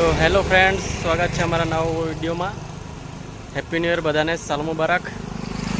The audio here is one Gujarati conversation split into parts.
તો હેલો ફ્રેન્ડ્સ સ્વાગત છે અમારા નવા વિડીયોમાં. હેપી ન્યૂ યર બધાને સાલ મુબારક.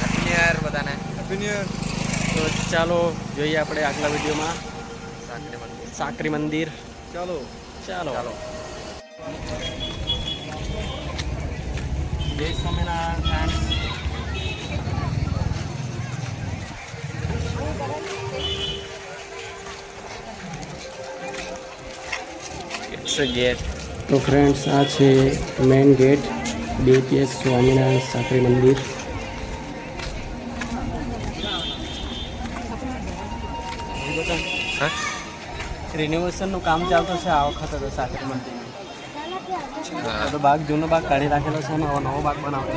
હેપી ન્યુ યર બધાને. હેપી ન્યુ યર તો ચાલો જોઈએ આપણે આગલા વિડીયોમાં. સાંકરી મંદિર. સાકરી મંદિર. ચાલો. ચાલો. ચાલો. જય Swaminarayan friends. It's a gate તો ફ્રેન્ડ્સ આ છે main gate BPS Swaminarayan Sakari મંદિર. હા? રિનોવેશનનું કામ ચાલતું છે આ વખતે તો સાકરી મંદિર. તો બાગ જૂનો બાગ કાઢી રાખેલો છે અને હવે નવો બાગ બનાવતો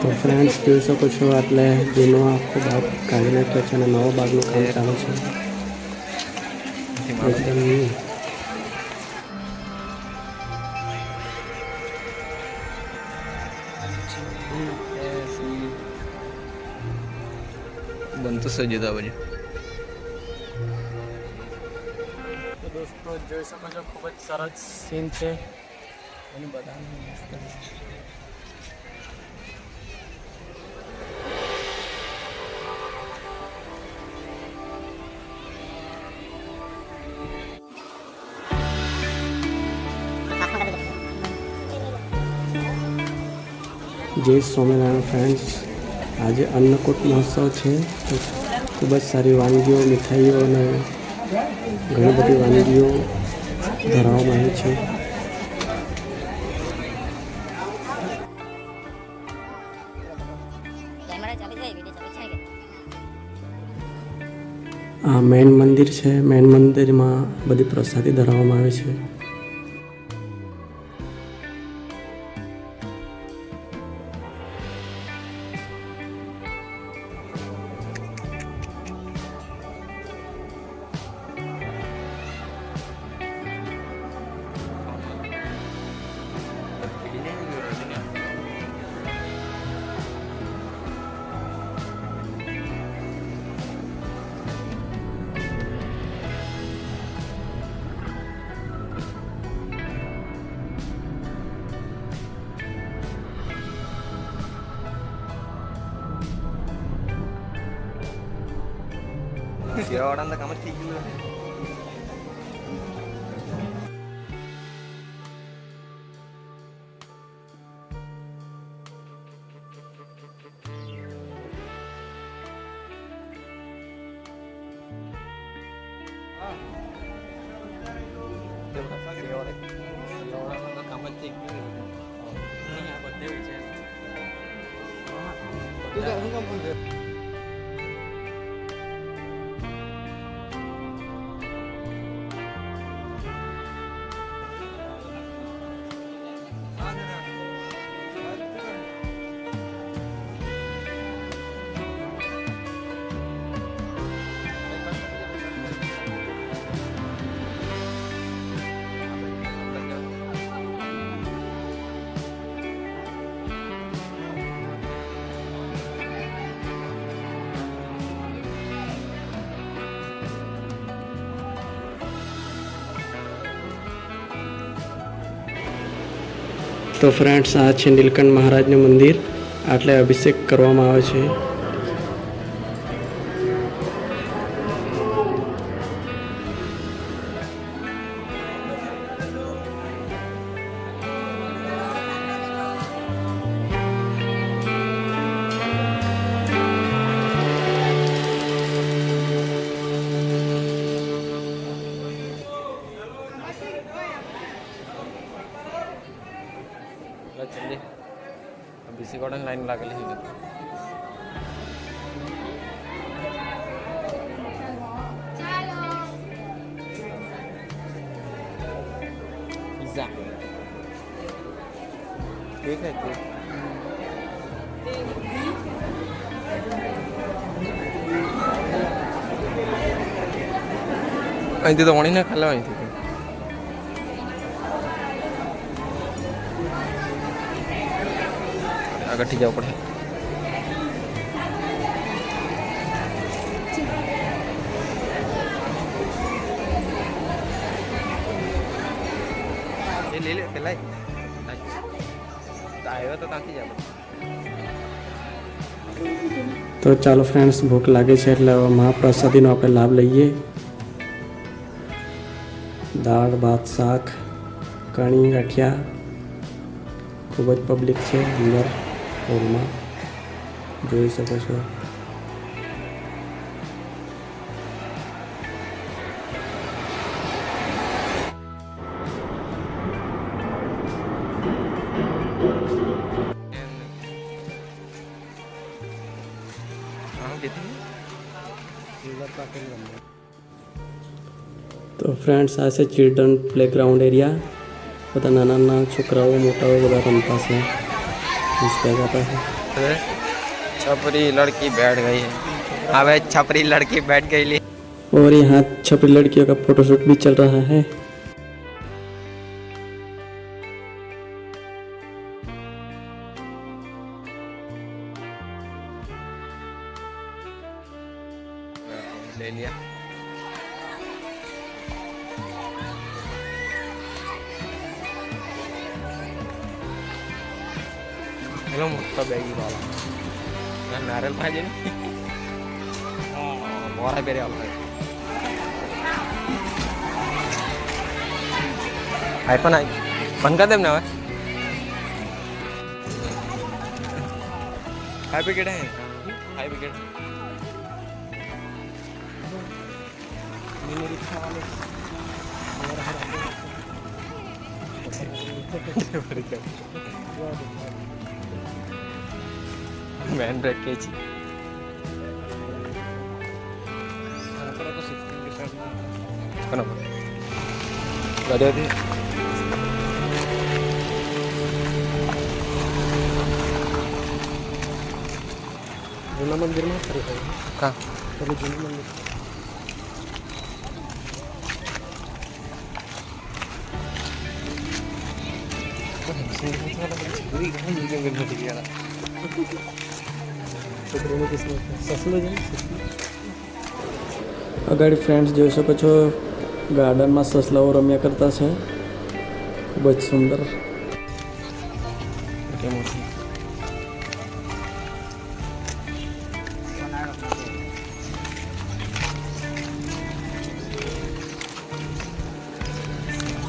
તો ફ્રેન્ડ્સ જોઈ શકો છો એટલે જેનો આખો બાગ કાઢી નાખ્યો છે અને નવો બાગનું કામ ચાલુ છે. એકદમ. બનતું છે જુદા બાજુ તો દોસ્તો જોઈ શકો છો ખૂબ જ સરસ સીન છે. અને બધાને જય સ્વામિનારાયણ ફ્રેન્ડ્સ આજે અન્નકૂટ મહોત્સવ છે. તો ખૂબ જ સારી વાનગીઓ, મીઠાઈઓ અને ઘણી બધી વાનગીઓ ધરાવવામાં આવી છે. આ મેન મંદિર છે. મેન મંદિરમાં બધી પ્રસાદી ધરાવવામાં આવે છે. શિરાવાળાનું તો કામ જ થઈ ગયું તો ફ્રેન્ડ્સ આ છે નીલકંઠ મહારાજનું મંદિર. આટલે અભિષેક કરવામાં આવે છે. వచ్చింది బీసీ కూడా లైన్ లాగలి పిజ్జా కేక్ అయితే અહીંથી તો વણીને ખાલા અહીંથી ગઠી જવું પડે તો ચાલો ફ્રેન્ડ્સ ભૂખ લાગે છે એટલે મહાપ્રસાદીનો આપણે લાભ લઈએ. દાળ ભાત શાક કણી ગઠિયા. ખૂબ જ પબ્લિક છે અંદર. હોલમાં જોઈ શકો છો. તો ફ્રેન્ડ્સ આ છે ચિલ્ડ્રન પ્લેગ્રાઉન્ડ એરિયા બધા નાના નાના છોકરાઓ, મોટાઓ બધા રમતા છે. छपरी लड़की बैठ गई है। हाँ अब छपरी लड़की बैठ गई और यहाँ छपरी लड़कियों का फोटोशूट भी चल रहा है। ले लिया। પેલો મોટો બેગી વાળો ના નારિયેલ ભાજી મોરા પેરે આવતા આઈ પણ આઈ બંધ કરી દેમ ને હવે હાઈ વિકેટ હે હાઈ વિકેટ મેન બ્રેક કે છે બરાબર ગાડીઓથી જૂના મંદિરમાં ફરી કા જૂનું મંદિર અગાડી ફ્રેન્ડ્સ જોઈ શકો છો, ગાર્ડનમાં સસલાઓ રમ્યા કરતા છે. ખૂબ જ સુંદર.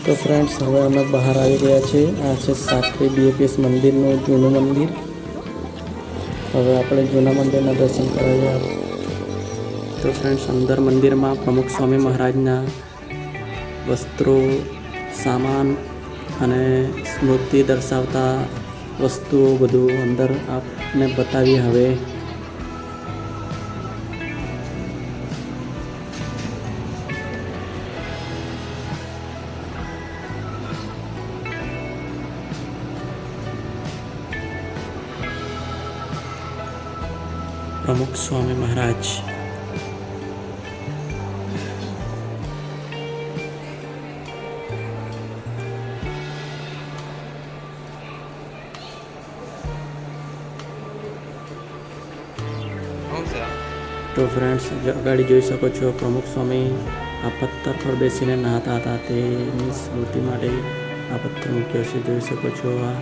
તો ફ્રેન્ડ્સ હવે અમે બહાર આવી ગયા છીએ. આ છે સાકરી બીએપીએસ મંદિરનું જૂનું મંદિર. હવે આપણે જૂના મંદિરના દર્શન કરાવ્યા તો ફ્રેન્ડ્સ અંદર મંદિરમાં પ્રમુખ સ્વામી મહારાજના વસ્ત્રો, સામાન અને સ્મૃતિ દર્શાવતા વસ્તુઓ બધું અંદર આપને બતાવી હવે. પ્રમુખ સ્વામી મહારાજ? તો ફ્રેન્ડ્સ ગાડી જોઈ શકો છો પ્રમુખ સ્વામી આ પથ્થર પર બેસીને નહાતા હતા. તેની સ્મૃતિ માટે આ પથ્થર મૂક્યો છે. જોઈ શકો છો આ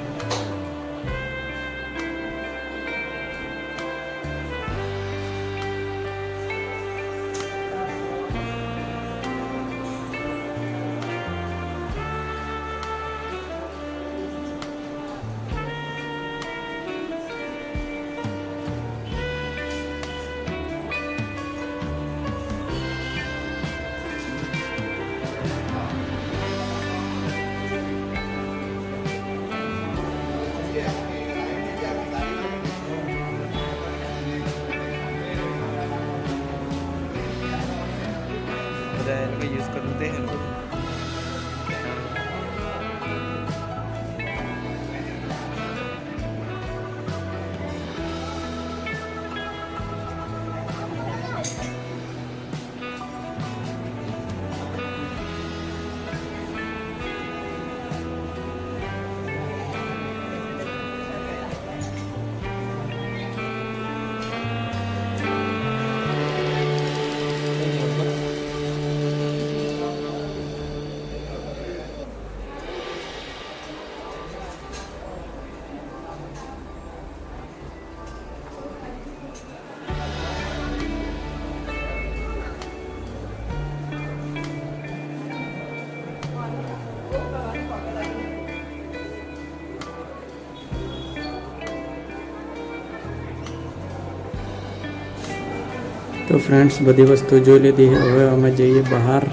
તો ફ્રેન્ડ્સ બધી વસ્તુ જોઈ લીધી. હવે અમે જઈએ બહાર.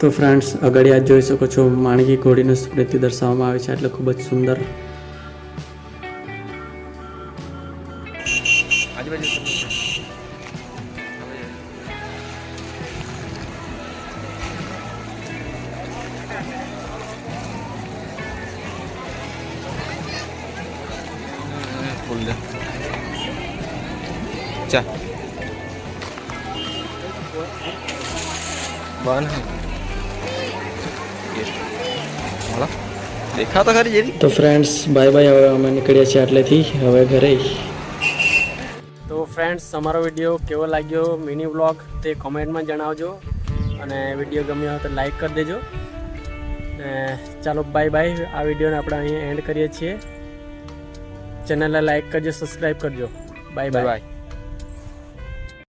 તો ફ્રેન્ડ્સ આગળ યાદ જોઈ શકો છો. માણકી ઘોડીને સ્મૃતિ દર્શાવવામાં આવે છે. એટલે ખૂબ જ સુંદર દેખા તો ખરી જેરી તો ફ્રેન્ડ્સ બાય બાય હવે અમે નીકળ્યા છીએ આટલેથી હવે ઘરે તો ફ્રેન્ડ્સ અમારો વીડિયો કેવો લાગ્યો? મિની વ્લોગ તે કોમેન્ટમાં જણાવજો. અને વીડિયો ગમ્યો હોય તો લાઈક કરી દેજો. ચાલો બાય બાય આ વિડીયોને આપણે અહીંયા એન્ડ કરીએ છીએ. ચેનલને લાઈક કરજો સબસ્ક્રાઈબ કરજો. Bye bye bye